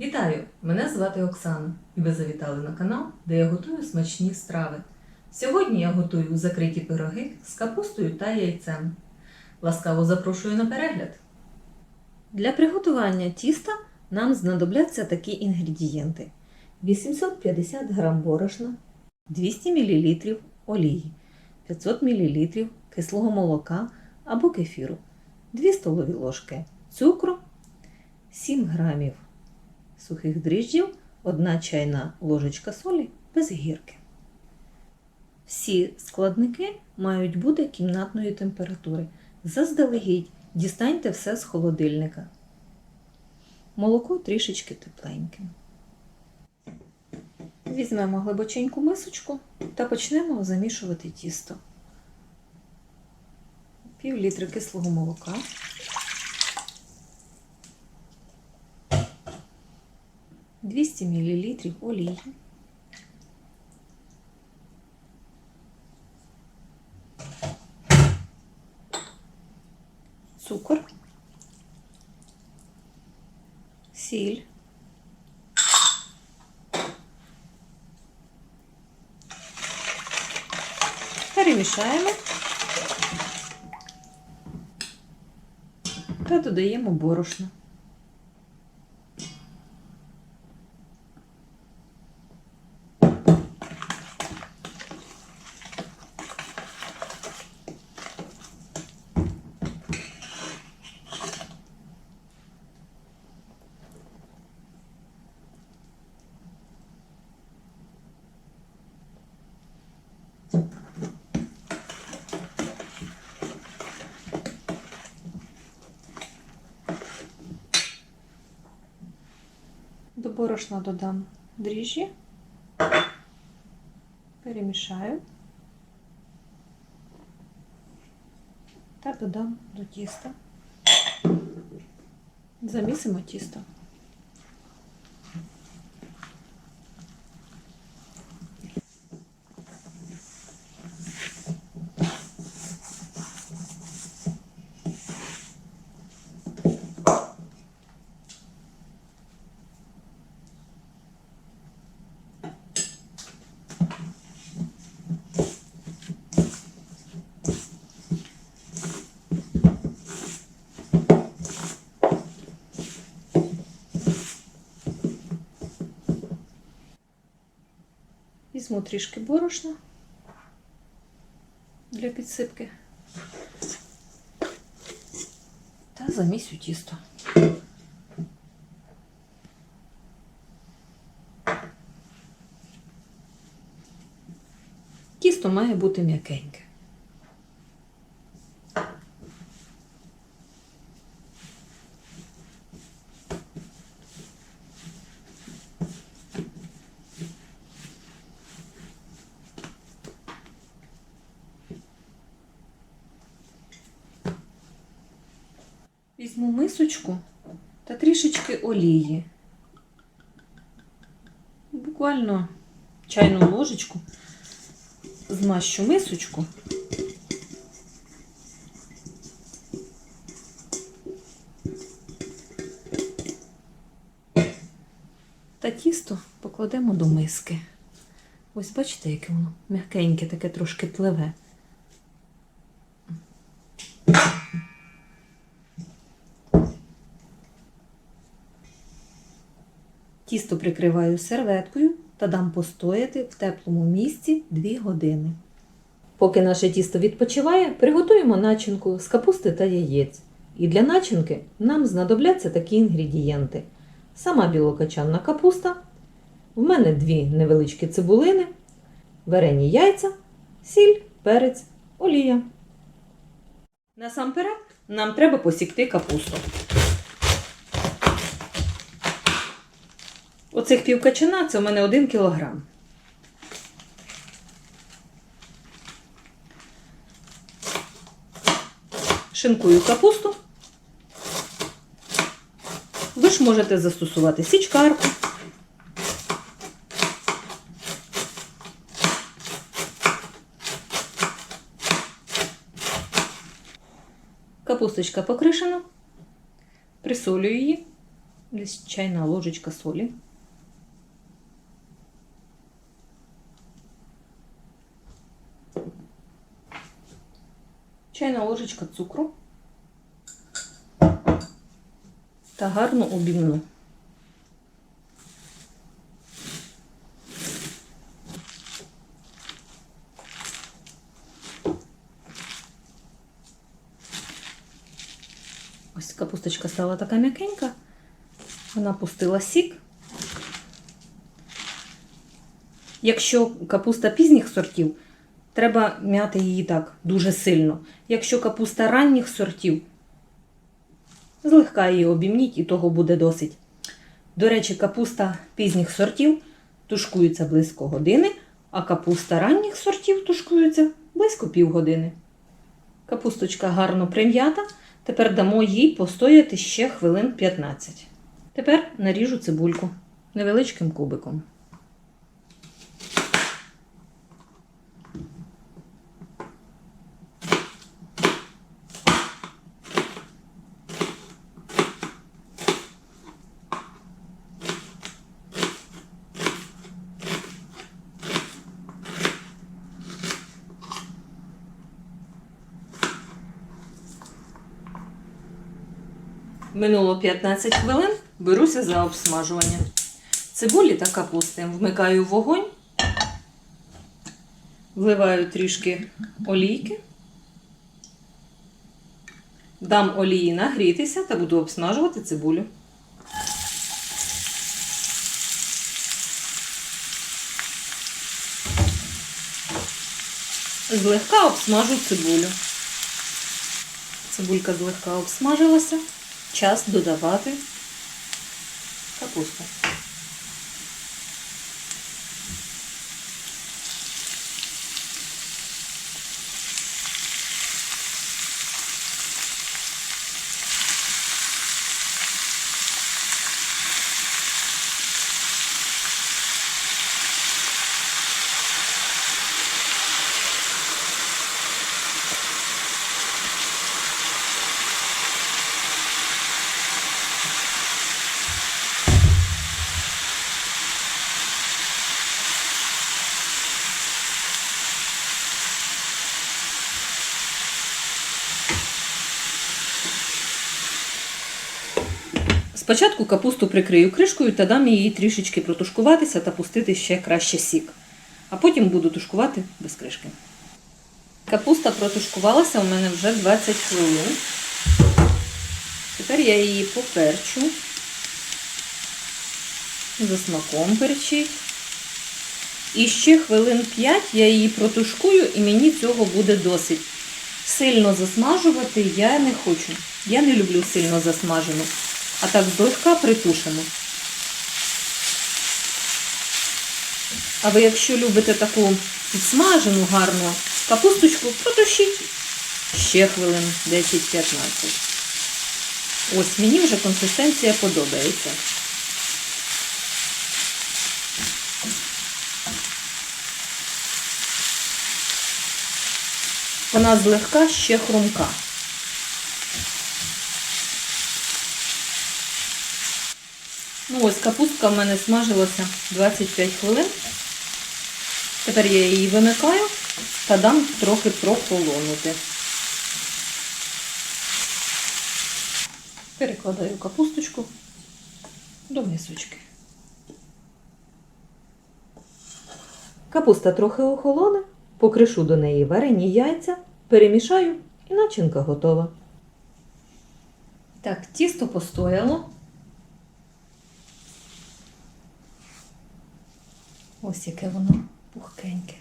Вітаю! Мене звати Оксана, і ви завітали на канал, де я готую смачні страви. Сьогодні я готую закриті пироги з капустою та яйцем. Ласкаво запрошую на перегляд. Для приготування тіста нам знадобляться такі інгредієнти: 850 г борошна, 200 мл олії, 500 мл кислого молока або кефіру, 2 столові ложки цукру, 7 грамів сухих дріжджів, 1 чайна ложечка солі без гірки. Всі складники мають бути кімнатної температури. Заздалегідь дістаньте все з холодильника. Молоко трішечки тепленьке. Візьмемо глибоченьку мисочку та почнемо замішувати тісто. Пів літри кислого молока. Двісті мл олії. Цукор, сіль, перемішаємо та додаємо борошно. До борошна додам дріжджі, перемішаю та додам до тіста. Замісимо тісто. Візьму трішки борошна для підсипки та замісю тісто. Тісто має бути м'якеньке. Візьму мисочку та трішечки олії. Буквально чайну ложечку змащу мисочку. Та тісто покладемо до миски. Ось бачите, яке воно м'якеньке, таке трошки пливе. Тісто прикриваю серветкою та дам постояти в теплому місці 2 години. Поки наше тісто відпочиває, приготуємо начинку з капусти та яєць. І для начинки нам знадобляться такі інгредієнти: сама білокачанна капуста, в мене дві невеличкі цибулини, варені яйця, сіль, перець, олія. Насамперед нам треба посікти капусту. Оцих пів качана це у мене 1 кілограм. Шинкую капусту. Ви ж можете застосувати січкарку. Капусточка покришена. Присолюю її Десь чайна ложечка солі. Чайна ложечка цукру та гарно обімну. Ось капусточка стала така м'якенька. Вона пустила сік. Якщо капуста пізніх сортів, треба м'яти її так дуже сильно. Якщо капуста ранніх сортів, злегка її обімніть і того буде досить. До речі, капуста пізніх сортів тушкується близько години, а капуста ранніх сортів тушкується близько півгодини. Капусточка гарно прим'ята. Тепер дамо їй постояти ще хвилин 15. Тепер наріжу цибульку невеличким кубиком. Минуло 15 хвилин, беруся за обсмажування. Цибулі та капусти вмикаю вогонь, вливаю трішки олійки, дам олії нагрітися та буду обсмажувати цибулю. Злегка обсмажу цибулю. Цибулька злегка обсмажилася. Час додавати капусту. Спочатку капусту прикрию кришкою та дам її трішечки протушкуватися та пустити ще краще сік. А потім буду тушкувати без кришки. Капуста протушкувалася у мене вже 20 хвилин. Тепер я її поперчу. За смаком перчить. І ще хвилин 5 я її протушкую, і мені цього буде досить. Сильно засмажувати я не хочу. Я не люблю сильно засмажену а так злегка притушимо. А ви, якщо любите таку підсмажену гарну капусточку, протушіть ще хвилин 10-15. Ось мені вже консистенція подобається. Вона злегка ще хрумка. Ось капустка в мене смажилася 25 хвилин. Тепер я її вимикаю та дам трохи прохолонути. Перекладаю капусточку до мисочки. Капуста трохи охолоне, покришу до неї варені яйця, перемішаю і начинка готова. Так, тісто постояло. Ось яке воно пухкеньке.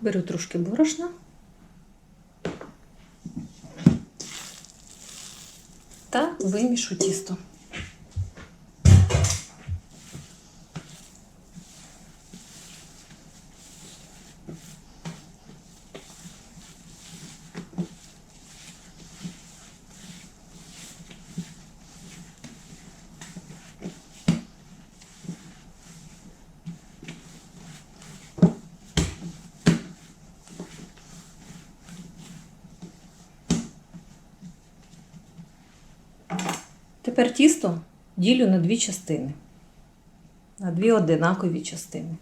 Беру трошки борошна. Та вимішу тісто. Тепер тісто ділю на дві частини. На дві одинакові частини.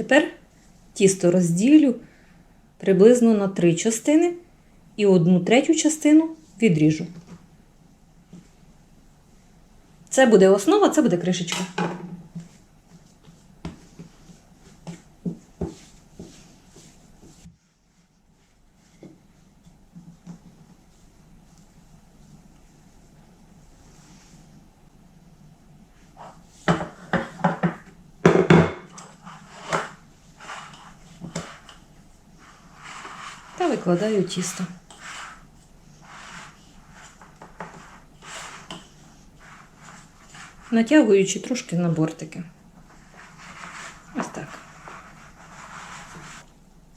Тепер тісто розділю приблизно на три частини і одну третю частину відріжу. Це буде основа, це буде кришечка. Та викладаю тісто. Натягуючи трошки на бортики. Ось так.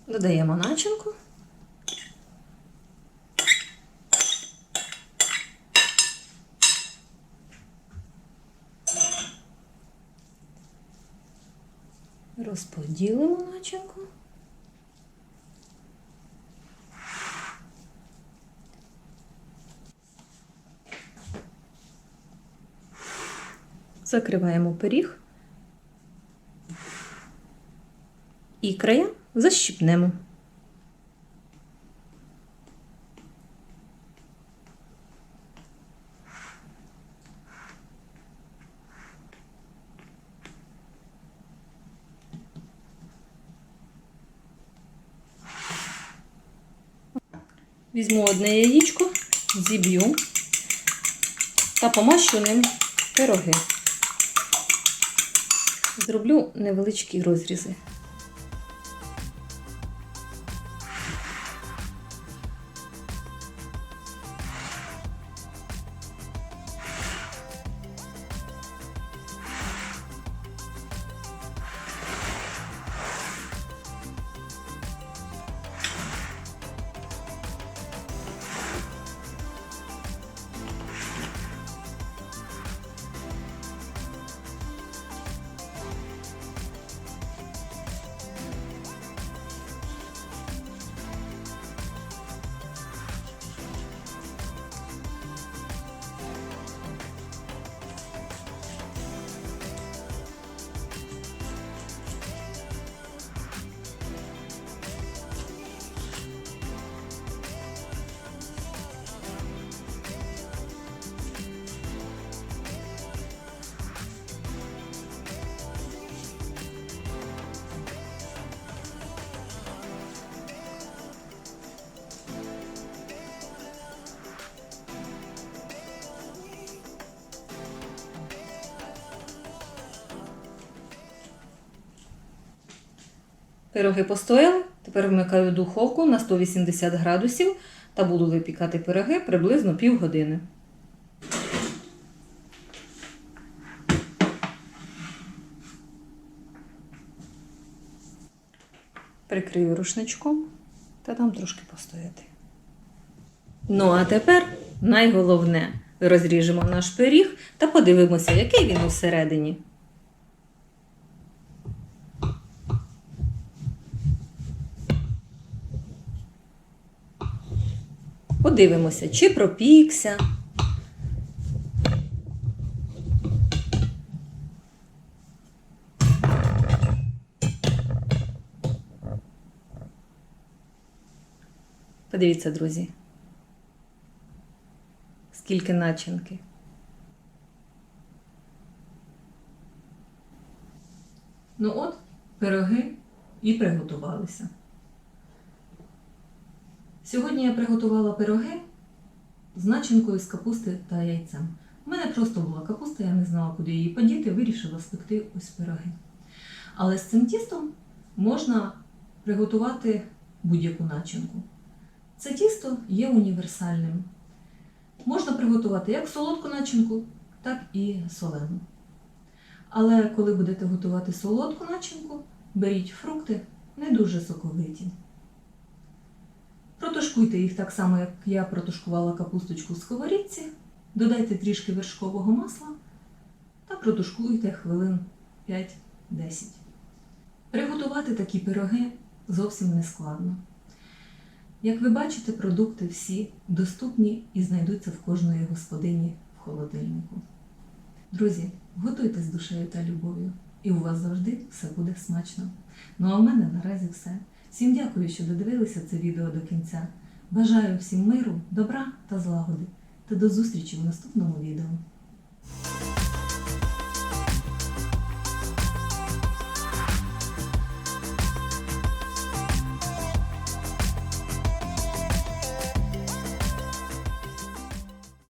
Додаємо начинку. Розподілимо начинку. Закриваємо пиріг і края защіпнемо. Візьму одне яєчко, зіб'ю та помащу ним пироги. Зроблю невеличкі розрізи. Пироги постояли. Тепер вмикаю духовку на 180 градусів та буду випікати пироги приблизно півгодини. Прикрию рушничком та дам трошки постояти. Ну, а тепер найголовне розріжемо наш пиріг та подивимося, який він усередині. Подивимося, чи пропікся. Подивіться, друзі. Скільки начинки. Ну от, пироги і приготувалися. Сьогодні я приготувала пироги з начинкою з капусти та яйцем. У мене просто була капуста, я не знала, куди її подіти, вирішила спекти ось пироги. Але з цим тістом можна приготувати будь-яку начинку. Це тісто є універсальним. можна приготувати як солодку начинку, так і солену. Але коли будете готувати солодку начинку, беріть фрукти не дуже соковиті. Протушкуйте їх так само, як я протушкувала капусточку в сковорідці, додайте трішки вершкового масла та протушкуйте хвилин 5-10. Приготувати такі пироги зовсім не складно. Як ви бачите, продукти всі доступні і знайдуться в кожної господині в холодильнику. Друзі, готуйте з душею та любов'ю, і у вас завжди все буде смачно. Ну а в мене наразі все. Всім дякую, що додивилися це відео до кінця. Бажаю всім миру, добра та злагоди. Та до зустрічі в наступному відео.